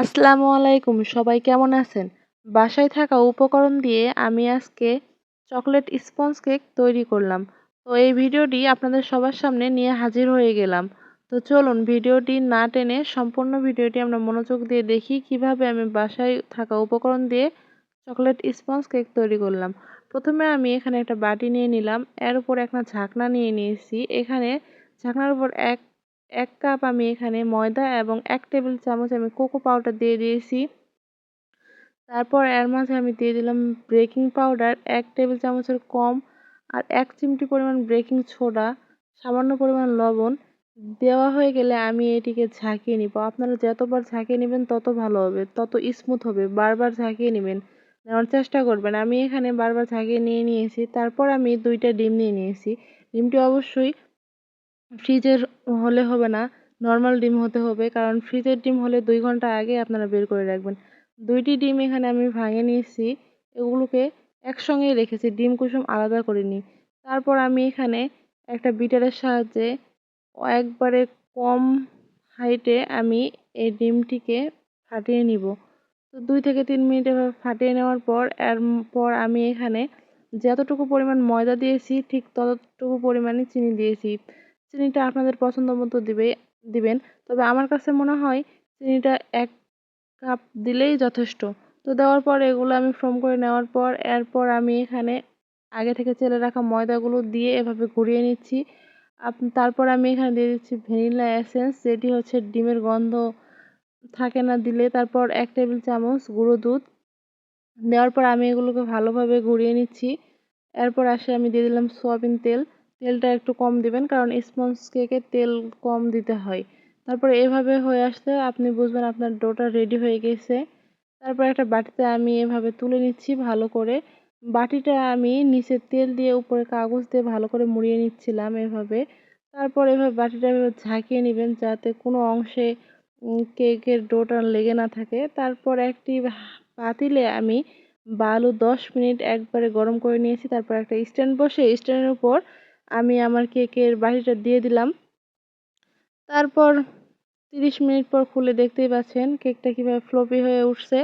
আসসালামু আলাইকুম, সবাই কেমন আছেন? বাসায় থাকা উপকরণ দিয়ে আমি আজকে চকলেট স্পঞ্জ কেক তৈরি করলাম। তো এই ভিডিওটি আপনাদের সবার সামনে নিয়ে হাজির হয়ে গেলাম। তো চলুন ভিডিওটি না টেনে সম্পূর্ণ ভিডিওটি আমরা মনোযোগ দিয়ে দেখি কীভাবে আমি বাসায় থাকা উপকরণ দিয়ে চকলেট স্পঞ্জ কেক তৈরি করলাম। প্রথমে আমি এখানে একটা বাটি নিয়ে নিলাম। এর উপর একটা ঝাঁকনা নিয়ে নিয়েছি। এখানে ঝাঁকনার উপর এক এক কাপ আমি এখানে ময়দা এবং এক টেবিল চামচ আমি কোকো পাউডার দিয়ে দিয়েছি। তারপর এর মাঝে আমি দিয়ে দিলাম বেকিং পাউডার, এক টেবিল চামচের কম আর এক চিমটি পরিমাণ বেকিং সোডা, সামান্য পরিমাণ লবণ। দেওয়া হয়ে গেলে আমি এটিকে ঝাঁকিয়ে নিব। আপনারা যতবার ঝাঁকিয়ে নেবেন তত ভালো হবে, তত স্মুথ হবে। বারবার ঝাঁকিয়ে নেবেন, নেওয়ার চেষ্টা করবেন। আমি এখানে বারবার ঝাঁকিয়ে নিয়ে নিয়েছি, তারপর আমি দুইটা ডিম নিয়ে নিয়েছি। ডিমটি অবশ্যই ফ্রিজের হলে হবে না নর্মাল ডিম হতে হবে, কারণ ফ্রিজের ডিম হলে দুই ঘণ্টা আগে আপনারা বের করে রাখবেন। দুইটি ডিম এখানে আমি ভাঙে নিয়েছি, এগুলোকে একসঙ্গে রেখেছি, ডিম কুসুম আলাদা করিনি তারপর আমি এখানে একটা বিটারের সাহায্যে একবারে কম হাইটে আমি এই ডিমটিকে ফাটিয়ে নিব। তো দুই থেকে তিন মিনিট ফাটিয়ে নেওয়ার পর, এর পর আমি এখানে যতটুকু পরিমাণ ময়দা দিয়েছি, ঠিক ততটুকু পরিমাণে চিনি দিয়েছি। চিনিটা আপনাদের পছন্দ মতো দিবে, দিবেন। তবে আমার কাছে মনে হয় চিনিটা এক কাপ দিলেই যথেষ্ট। তো দেওয়ার পর এগুলো আমি ফ্রম করে নেওয়ার পর, এরপর আমি এখানে আগে থেকে চেলে রাখা ময়দাগুলো দিয়ে এভাবে ঘুরিয়ে নিচ্ছি। আপ, তারপর আমি এখানে দিয়ে দিচ্ছি ভ্যানিলা এসেন্স, যেটি হচ্ছে ডিমের গন্ধ থাকে না দিলে। তারপর এক টেবিল চামচ গুঁড়ো দুধ। দেওয়ার পর আমি এগুলোকে ভালোভাবে ঘুরিয়ে নিচ্ছি। এরপর আসে আমি দিয়ে দিলাম সোয়াবিন তেল। তেলটা একটু কম দিবেন, কারণ স্পঞ্জ কেকে তেল কম দিতে হয়। তারপর এভাবে হয়ে আসতে আপনি বুঝবেন আপনার ডোটা রেডি হয়ে গেছে। তারপর একটা বাটিতে আমি এভাবে তুলে নিচ্ছি ভালো করে। বাটিটা আমি নিচে তেল দিয়ে উপরে কাগজ দিয়ে ভালো করে মুড়িয়ে নিচ্ছিলাম এভাবে। তারপর এভাবে বাটিটা এভাবে ঝাঁকিয়ে নেবেন যাতে কোনো অংশে কেকের ডোটা লেগে না থাকে। তারপর একটি পাতিলে আমি বালু দশ মিনিট একবারে গরম করে নিয়েছি। তারপর একটা স্ট্যান্ড বসে স্ট্যান্ডের উপর আমি আমার কেকের বাটিটা দিয়ে দিলাম। তারপর তিরিশ মিনিট পর খুলে দেখতেই পাচ্ছেন কেকটা কীভাবে ফ্লপি হয়ে উঠছে।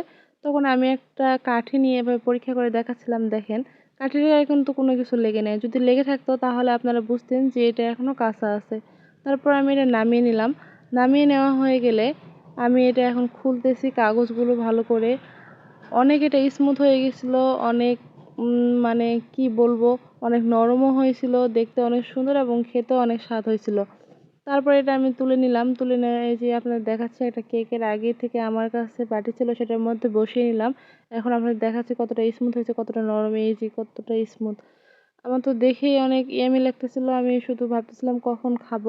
তখন আমি একটা কাঠি নিয়ে এভাবে পরীক্ষা করে দেখাচ্ছিলাম, দেখেন। কাঠির গায়ে কিন্তু কোনো কিছু লেগে নেই। যদি লেগে থাকতো তাহলে আপনারা বুঝতেন যে এটা এখনও কাঁচা আছে। তারপর আমি এটা নামিয়ে নিলাম। নামিয়ে নেওয়া হয়ে গেলে আমি এটা এখন খুলতেছি কাগজগুলো ভালো করে। অনেক এটা স্মুথ হয়ে গেছিল, অনেক মানে কি বলব, অনেক নরমও হয়েছিল, দেখতে অনেক সুন্দর এবং খেতেও অনেক স্বাদ হয়েছিল। তারপরে এটা আমি তুলে নিলাম, তুলে নিয়ে এই যে আপনাদের দেখাচ্ছে একটা কেকের আগে থেকে আমার কাছে বাটি ছিল, সেটার মধ্যে বসিয়ে নিলাম। এখন আপনাদের দেখাচ্ছি কতটা স্মুথ হয়েছে, কতটা নরম যে কতটা স্মুথ আমার তো দেখেই অনেক ইয়ামি লাগতেছিল, আমি শুধু ভাবতেছিলাম কখন খাব।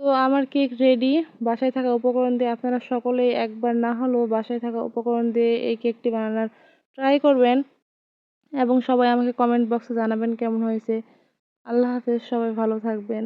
তো আমার কেক রেডি বাসায় থাকা উপকরণ দিয়ে আপনারা সকলেই একবার না হলেও বাসায় থাকা উপকরণ দিয়ে এই কেকটি বানানোর ট্রাই করবেন। এবং সবাই আমাকে কমেন্ট বক্সে জানাবেন কেমন হয়েছে। আল্লাহ হাফেজ সবাই ভালো থাকবেন।